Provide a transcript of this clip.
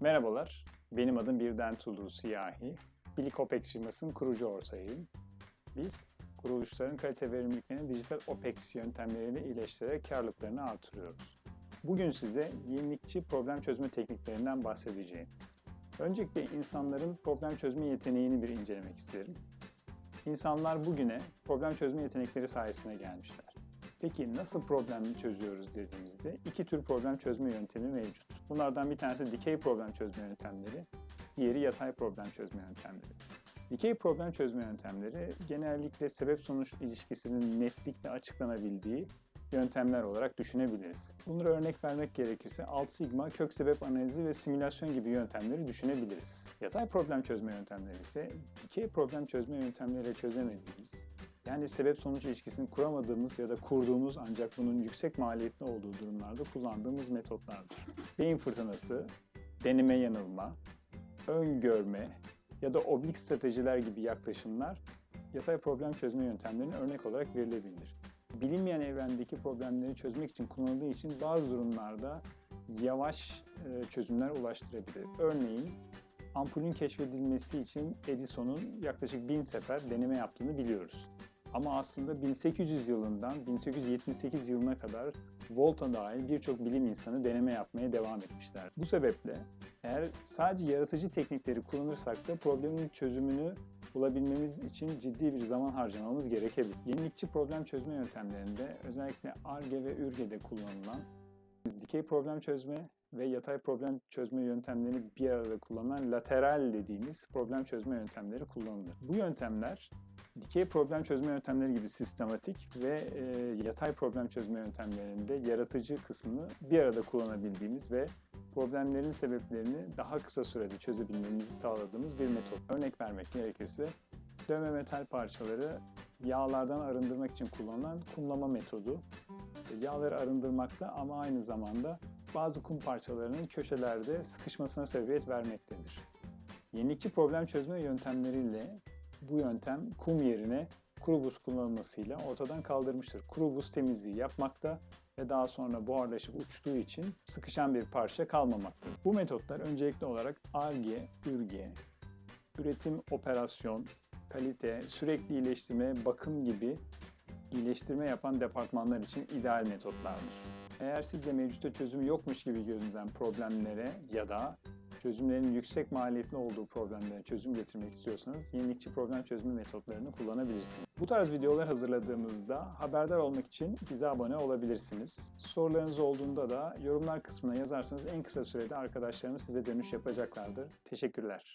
Merhabalar, benim adım Birden Tulu Siyahi. Bilik OPEX firmasının kurucu ortağıyım. Biz kuruluşların kalite verimliliklerini dijital OPEX yöntemleriyle iyileştirerek karlılıklarını artırıyoruz. Bugün size yenilikçi problem çözme tekniklerinden bahsedeceğim. Öncelikle insanların problem çözme yeteneğini bir incelemek isterim. İnsanlar bugüne problem çözme yetenekleri sayesinde gelmişler. Peki nasıl problem çözüyoruz dediğimizde iki tür problem çözme yöntemi mevcut. Bunlardan bir tanesi dikey problem çözme yöntemleri, diğeri yatay problem çözme yöntemleri. Dikey problem çözme yöntemleri genellikle sebep-sonuç ilişkisinin netlikle açıklanabildiği yöntemler olarak düşünebiliriz. Bunlara örnek vermek gerekirse alt sigma, kök sebep analizi ve simülasyon gibi yöntemleri düşünebiliriz. Yatay problem çözme yöntemleri ise dikey problem çözme yöntemleriyle çözemediğimiz, yani sebep-sonuç ilişkisini kuramadığımız ya da kurduğumuz ancak bunun yüksek maliyetli olduğu durumlarda kullandığımız metotlardır. Beyin fırtınası, deneme yanılma, öngörme ya da oblik stratejiler gibi yaklaşımlar yatay problem çözme yöntemlerine örnek olarak verilebilir. Bilinmeyen evrendeki problemleri çözmek için kullanıldığı için bazı durumlarda yavaş e, çözümler ulaştırabilir. Örneğin ampulün keşfedilmesi için Edison'un yaklaşık 1000 sefer deneme yaptığını biliyoruz. Ama aslında 1800 yılından 1878 yılına kadar Volta dahil birçok bilim insanı deneme yapmaya devam etmişler. Bu sebeple eğer sadece yaratıcı teknikleri kullanırsak da problemin çözümünü bulabilmemiz için ciddi bir zaman harcamamız gerekebilir. Yenilikçi problem çözme yöntemlerinde özellikle ARGE ve ÜRGE'de kullanılan dikey problem çözme ve yatay problem çözme yöntemlerini bir arada kullanılan lateral dediğimiz problem çözme yöntemleri kullanılır. Bu yöntemler dikey problem çözme yöntemleri gibi sistematik ve e, yatay problem çözme yöntemlerinde yaratıcı kısmını bir arada kullanabildiğimiz ve problemlerin sebeplerini daha kısa sürede çözebilmemizi sağladığımız bir metot. Örnek vermek gerekirse dövme metal parçaları yağlardan arındırmak için kullanılan kumlama metodu. Yağları arındırmakta ama aynı zamanda bazı kum parçalarının köşelerde sıkışmasına sebebiyet vermektedir. Yenilikçi problem çözme yöntemleriyle bu yöntem kum yerine kuru buz kullanılmasıyla ortadan kaldırmıştır. Kuru buz temizliği yapmakta ve daha sonra buharlaşıp uçtuğu için sıkışan bir parça kalmamaktadır. Bu metotlar öncelikli olarak ARGE, ÜRGE, üretim, operasyon, kalite, sürekli iyileştirme, bakım gibi iyileştirme yapan departmanlar için ideal metotlardır. Eğer siz de mevcutta çözümü yokmuş gibi görünen problemlere ya da çözümlerin yüksek maliyetli olduğu problemlere çözüm getirmek istiyorsanız yenilikçi problem çözümü metotlarını kullanabilirsiniz. Bu tarz videolar hazırladığımızda haberdar olmak için bize abone olabilirsiniz. Sorularınız olduğunda da yorumlar kısmına yazarsanız en kısa sürede arkadaşlarımız size dönüş yapacaklardır. Teşekkürler.